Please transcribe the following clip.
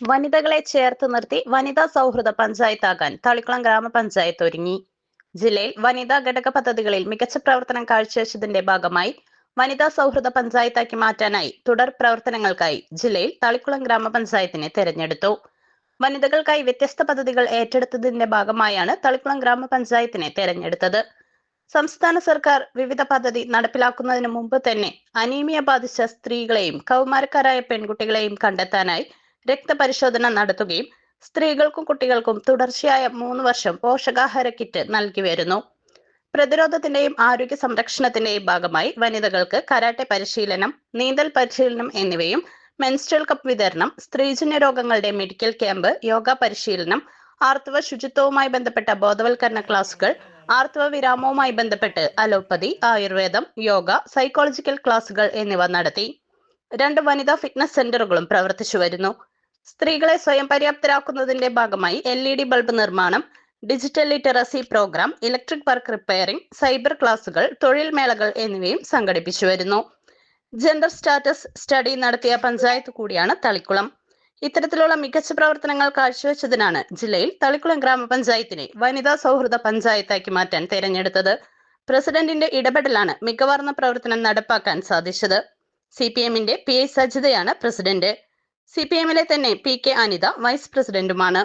വനിതകളെ ചേർത്ത് നിർത്തി വനിതാ സൗഹൃദ പഞ്ചായത്താകാൻ തളിക്കുളം ഗ്രാമപഞ്ചായത്ത് ഒരുങ്ങി. ജില്ലയിൽ വനിതാ ഘടക പദ്ധതികളിൽ മികച്ച പ്രവർത്തനം കാഴ്ചവെച്ചതിന്റെ ഭാഗമായി വനിതാ സൗഹൃദ പഞ്ചായത്താക്കി മാറ്റാനായി തുടർ പ്രവർത്തനങ്ങൾക്കായി ജില്ലയിൽ തളിക്കുളം ഗ്രാമപഞ്ചായത്തിനെ തെരഞ്ഞെടുത്തു. വനിതകൾക്കായി വ്യത്യസ്ത പദ്ധതികൾ ഏറ്റെടുത്തതിന്റെ ഭാഗമായാണ് തളിക്കുളം ഗ്രാമപഞ്ചായത്തിനെ തെരഞ്ഞെടുത്തത്. സംസ്ഥാന സർക്കാർ വിവിധ പദ്ധതി നടപ്പിലാക്കുന്നതിന് മുമ്പ് തന്നെ അനീമിയ ബാധിച്ച സ്ത്രീകളെയും കൗമാരക്കാരായ പെൺകുട്ടികളെയും കണ്ടെത്താനായി രക്തപരിശോധന നടത്തുകയും സ്ത്രീകൾക്കും കുട്ടികൾക്കും തുടർച്ചയായ മൂന്ന് വർഷം പോഷകാഹാര കിറ്റ് നൽകി വരുന്നു. പ്രതിരോധത്തിന്റെയും ആരോഗ്യ സംരക്ഷണത്തിന്റെയും ഭാഗമായി വനിതകൾക്ക് കരാട്ടെ പരിശീലനം നീന്തൽ പരിശീലനം എന്നിവയും മെൻസ്ട്രൽ കപ്പ് വിതരണം സ്ത്രീജന്യ രോഗങ്ങളുടെ മെഡിക്കൽ ക്യാമ്പ് യോഗ പരിശീലനം ആർത്തവ ശുചിത്വവുമായി ബന്ധപ്പെട്ട ബോധവൽക്കരണ ക്ലാസുകൾ ആർത്തവ വിരാമവുമായി ബന്ധപ്പെട്ട് അലോപ്പതി ആയുർവേദം യോഗ സൈക്കോളജിക്കൽ ക്ലാസുകൾ എന്നിവ നടത്തി. രണ്ട് വനിതാ ഫിറ്റ്നസ് സെന്ററുകളും പ്രവർത്തിച്ചു വരുന്നു. സ്ത്രീകളെ സ്വയം പര്യാപ്തരാക്കുന്നതിന്റെ ഭാഗമായി എൽ ഇ ഡി ബൾബ് നിർമ്മാണം digital literacy program electric work repairing cyber ക്ലാസുകൾ തൊഴിൽ മേളകൾ എന്നിവയും സംഘടിപ്പിച്ചു വരുന്നു. ജെൻഡർ സ്റ്റാറ്റസ് സ്റ്റഡി നടത്തിയ പഞ്ചായത്ത് കൂടിയാണ് തളിക്കുളം. ഇത്തരത്തിലുള്ള മികച്ച പ്രവർത്തനങ്ങൾ കാഴ്ചവെച്ചതിനാണ് ജില്ലയിൽ തളിക്കുളം ഗ്രാമപഞ്ചായത്തിനെ വനിതാ സൗഹൃദ പഞ്ചായത്താക്കി മാറ്റാൻ തെരഞ്ഞെടുത്തത്. പ്രസിഡന്റിന്റെ ഇടപെടലാണ് മികവാർന്ന പ്രവർത്തനം നടപ്പാക്കാൻ സാധിച്ചത്. സി പി എമ്മിന്റെ പി ഐ സജിതയാണ് പ്രസിഡന്റ്. സി പി എമ്മിലെ തന്നെ പി കെ അനിത വൈസ് പ്രസിഡന്റുമാണ്